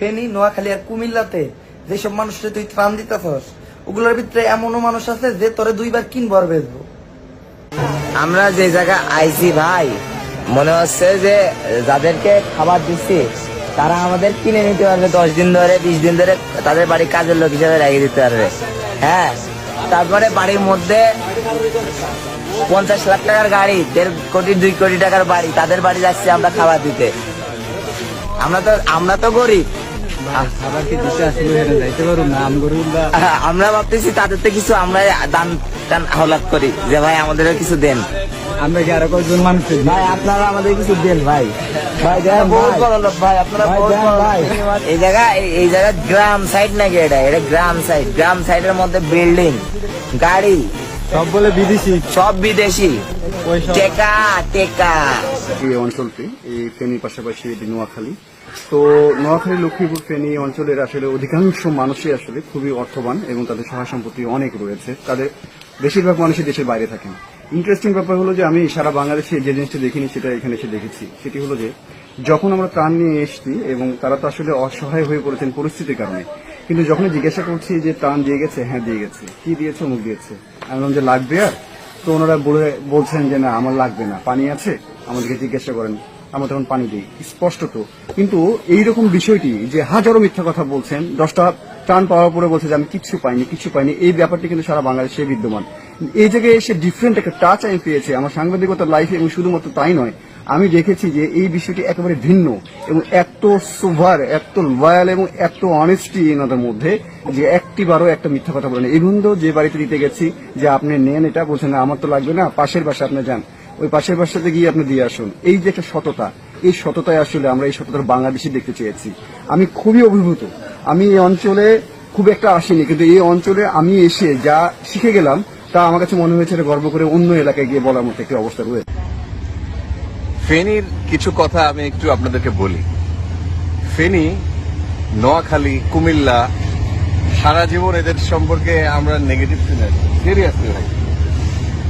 ফেনী, নোয়াখালী আর কুমিল্লাতে যেসব মানুষের তুই ত্রাণ দিতেছস, ওগুলোর ভিতরে এমনও মানুষ আছে যে তোরে দুইবার কিনবো আর বেচবো। আমরা যে জায়গায় আইছি ভাই, মনে হচ্ছে যে যাদেরকে খাবার দিচ্ছি তারা আমাদের কিনে নিতে পারবে, দশ দিন ধরে, বিশ দিন ধরে তাদের বাড়ি কাজের লোক হিসাবে রেখে দিতে পারবে। হ্যাঁ তারপরে বাড়ির মধ্যে পঞ্চাশ লাখ টাকার গাড়ি, দেড় কোটি, দুই কোটি টাকার বাড়ি, তাদের বাড়ি যাচ্ছি আমরা খাবার দিতে। আমরা তো আমরা তো গরিব। আমরা ভাবতেছি তাদের তো কিছু আমরা দান টান হলাত করি যে ভাই আমাদেরও কিছু দেন। আমরা কি আরও কয়েকজন মানুষ ভাই আপনারা আমাদের কিছু দেন ভাই। ভাই বহুত। বড় লোক ভাই আপনারা বহুত ভাই। এই জায়গা এই- জায়গা গ্রাম সাইড নাকি এটা? এটা গ্রাম সাইড গ্রাম সাইডের মধ্যে বিল্ডিং গাড়ি সব বলে বিদেশি। সব বিদেশি। টেকা টেকা। এই অঞ্চলটি এই ফেনীর পাশাপাশি এটি নোয়াখালী। তো নোয়াখালী লক্ষ্মীপুর ফেনী অঞ্চলের আসলে অধিকাংশ মানুষই আসলে খুবই অর্থবান এবং তাদের সহায় সম্পত্তি অনেক রয়েছে। তাদের বেশিরভাগ মানুষই দেশের বাইরে থাকেন। ইন্টারেস্টিং ব্যাপার হলো যে আমি সারা বাংলাদেশে যে জিনিসটা দেখিনি সেটা এখানে এসে দেখেছি। সেটি হলো যে যখন আমরা ত্রাণ নিয়ে এসেছি এবং তারা তো আসলে অসহায় হয়ে পড়েছেন পরিস্থিতির কারণে কিন্তু যখন জিজ্ঞাসা করছি যে ত্রাণ দিয়ে গেছে হ্যাঁ দিয়ে গেছে। কি দিয়েছে অমুক দিয়েছে? আমি বললাম যে লাগবে আর? তো ওনারা বলে, বলছেন যে না, আমার লাগবে না। পানি আছে, আমাদেরকে জিজ্ঞাসা করেন। আমরা তখন পানি দিই। স্পষ্ট তো। কিন্তু এইরকম বিষয়টি যে হাজারো মিথ্যা কথা বলছেন, দশটা টান পাওয়ার পরে বলছে যে আমি কিচ্ছু পাইনি, কিছু পাইনি, এই ব্যাপারটি কিন্তু সারা বাংলাদেশে বিদ্যমান। এই জায়গায় এসে ডিফারেন্ট একটা টাচ আমি পেয়েছি। আমার সাংবাদিকতার লাইফে এবং শুধুমাত্র তাই নয় আমি দেখেছি যে এই বিষয়টি একেবারে ভিন্ন এবং এত সুভার, এত লয়াল এবং এত অনেস্টি এনাদের মধ্যে যে একটি বারও একটা মিথ্যা কথা বলেন। বন্ধু যে বাড়িতে দিতে গেছি যে আপনি নেন এটা, বলছেন, আমার তো লাগবে না, পাশের বাসা আপনি যান। ওই পাশের বাসাতে গিয়ে আপনি দিয়ে আসুন। এই যে একটা সততা, এই সততায় আসলে আমরা এই সততার বাংলাদেশি দেখতে চেয়েছি। আমি খুবই অভিভূত। আমি এই অঞ্চলে খুব একটা আসিনি, কিন্তু এই অঞ্চলে আমি এসে যা শিখে গেলাম, তা আমার কাছে মনে হয়েছে গর্ব করে অন্য এলাকায় গিয়ে বলার মতো একটি অবস্থা রয়েছে। ফেনীর কিছু কথা আমি একটু আপনাদেরকে বলি। ফেনী নোয়াখালী কুমিল্লা সারা জীবন এদের সম্পর্কে আমরা নেগেটিভ শুনে আসছি সিরিয়াসলি ভাই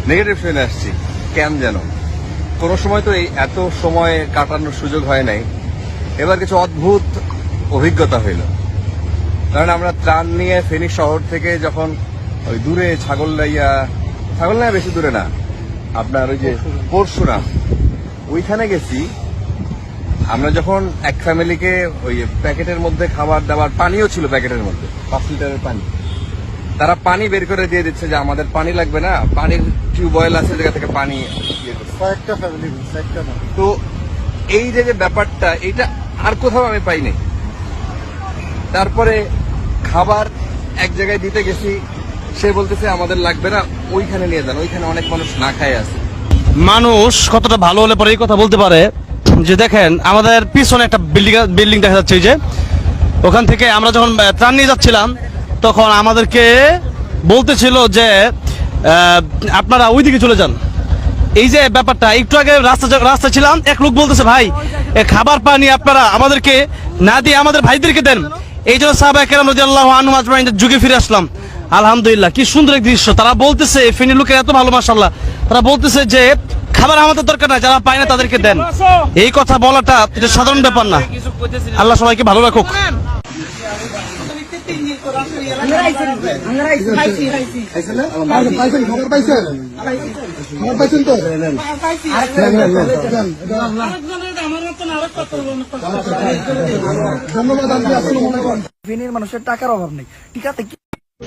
নেগেটিভ শুনে আসছি। কেন যেন? কোনো সময় তো এই এত সময় কাটানোর সুযোগ হয় নাই। এবার কিছু অদ্ভুত অভিজ্ঞতা হইল। কারণ আমরা ত্রাণ নিয়ে ফেনী শহর থেকে যখন ওই দূরে ছাগল লাইয়া ছাগলনাইয়া ছাগলনাইয়া বেশি দূরে না আপনার ওই যে পরশুরাম। ওইখানে গেছি। আমরা যখন এক ফ্যামিলিকে ওই প্যাকেটের মধ্যে খাবার দাবার পানিও ছিল প্যাকেটের মধ্যে পাঁচ লিটারের পানি। তারা পানি বের করে দিয়ে দিচ্ছে যে আমাদের পানি লাগবে না পানির টিউবওয়েল আছে জায়গা থেকে পানি ইয়ে কয়েকটা ফ্যামিলি একটা তো এই যে যে ব্যাপারটা এটা আর কোথাও আমি পাইনি তারপরে খাবার এক জায়গায় দিতে গেছি সে বলতেছে আমাদের লাগবে না ওইখানে নিয়ে যান ওইখানে অনেক মানুষ না খায় আছে। মানুষ কতটা ভালো হলে পরে এই কথা বলতে পারে? যে দেখেন, আমাদের পিছনে একটা বিল্ডিং বিল্ডিং দেখা যাচ্ছে যে। ওখান থেকে আমরা যখন ত্রাণ নিয়ে যাচ্ছিলাম, তখন আমাদেরকে বলতেছিল যে আপনারা ওইদিকে চলে যান। এই যে ব্যাপারটা, একটু আগে রাস্তা রাস্তা ছিলাম, এক লোক বলতেছে, ভাই খাবার পানি আপনারা আমাদেরকে না দিয়ে আমাদের ভাইদেরকে দেন। এই জন্য সাহাবা কেরাম রাদিয়াল্লাহু আনহু আজমাইনের যুগে ফিরে আসলাম। আলহামদুলিল্লাহ, কি সুন্দর এক দৃশ্য। তারা বলতেছে ফেনী লোকের এত ভালো মাশাল্লাহ তারা বলতেছে যে খাবার আমাদের দরকার নাই যারা পায় না তাদেরকে দেন। এই কথা বলাটা এটা সাধারণ ব্যাপার না। আল্লাহ সবাইকে ভালো রাখুক। মানুষের টাকার অভাব নেই।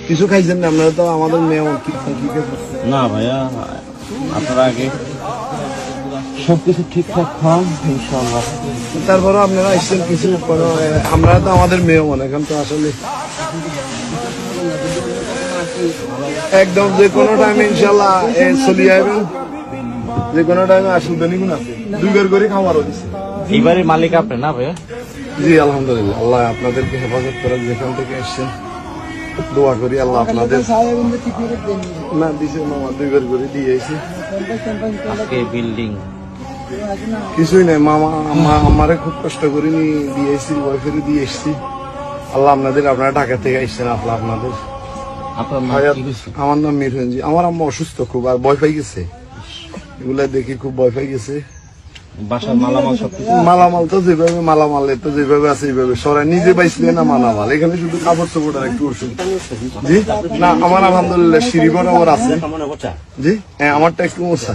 কিছু খাইছেন না? আপনারা তো আমাদের মেয়ে না ভাইয়া আপনারা আগে সবকিছু ঠিকঠাক খান ইনশাআল্লাহ। তারপরে আপনারা আসছেন কিছু আমরা তো আমাদের মেয়ে মনে এখন তো আসলে একদম যে কোনো টাইমে ইনশাল্লাহ চলি যাবেন যে কোনো টাইমে আসুন তো নিগুন আছে। দুই ঘর করে খাওয়ারও দিচ্ছে মালিক আপনি না ভাইয়া? জি আলহামদুলিল্লাহ। আল্লাহ আপনাদেরকে হেফাজত করার যেখান থেকে এসছেন দোয়া করি আল্লাহ আপনাদের না। দিছে মামা দুই ঘর করে দিয়ে এসেছি আজকে বিল্ডিং কিছুই নাই মামা আমা- আমারে খুব কষ্ট করে নিয়ে দিয়ে এসেছি ওয়াইফের দিয়ে এসেছি আল্লাহ আপনাদের আপনারা ঢাকা থেকে এসছেন আল্লাহ আপনাদের। আপনার হয়েছে? আমার নাম মিরহনজি। আমার আম্মা অসুস্থ খুব আর ভয় পাই গেছে। এগুলা দেখি খুব ভয় পাই গেছে। মালামাল সবকিছু? তো যেভাবে মালামাল তো যেভাবে আছে এইভাবে। সরাই নিজে পাইছিলে না মালামাল। এখানে শুধু কাপড় চোপড় একটু ওষুধ। জি? না আমার আলহামদুলিল্লাহ সিঁড়িঘর আমার আছে। জি? হ্যাঁ আমারটা একটু মোছা।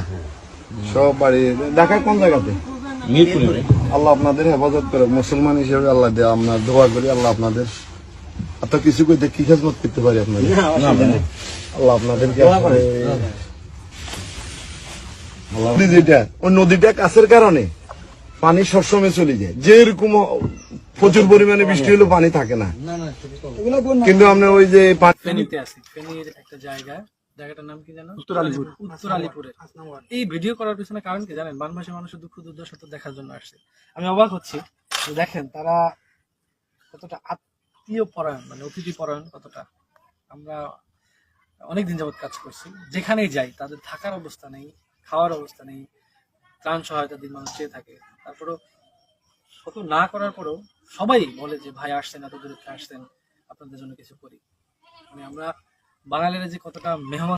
সব বাড়ি ঢাকা কোন জায়গাতে? আল্লাহ আপনাদের হেফাজত করে মুসলমান হিসেবে আল্লাহ দেয় আপনার দোয়া করি আল্লাহ আপনাদের এত কিছু করে কি খেজমত করতে পারি আপনাদের? আল্লাহ আপনাদেরকে আসলে- নদী ওই নদীটা কাছের কারণে পানি সবসময় চলে যায়। যেরকম প্রচুর পরিমাণে বৃষ্টি হলেও পানি থাকে না। কিন্তু আমরা ওই যে ফেনীতে আছি। ফেনীর একটা জায়গা। জায়গাটার নাম কি জানো উত্তর আলিপুর। উত্তর আলিপুরে। এই ভিডিও করার পিছনে কারণ কি জানেন? বানভাসী মানুষের দুঃখ দুর্দশা তো দেখার জন্য আসছে। আমি অবাক হচ্ছি দেখেন তারা কতটা আত্মীয় পরায়ণ মানে অতিথি পরায়ণ কতটা। আমরা অনেকদিন যাবত কাজ করছি। যেখানেই যাই তাদের থাকার অবস্থা নেই। খাওয়ার অবস্থা নেই, ত্রাণ সহায়তা দিন মানুষ চেয়ে থাকে। তারপরেও কত না করার পরেও সবাই বলে যে, ভাই, আসছেন, এত দূরে আসছেন, আপনাদের জন্য কিছু করি। মানে আমরা বাঙালিরা যে কতটা মেহমান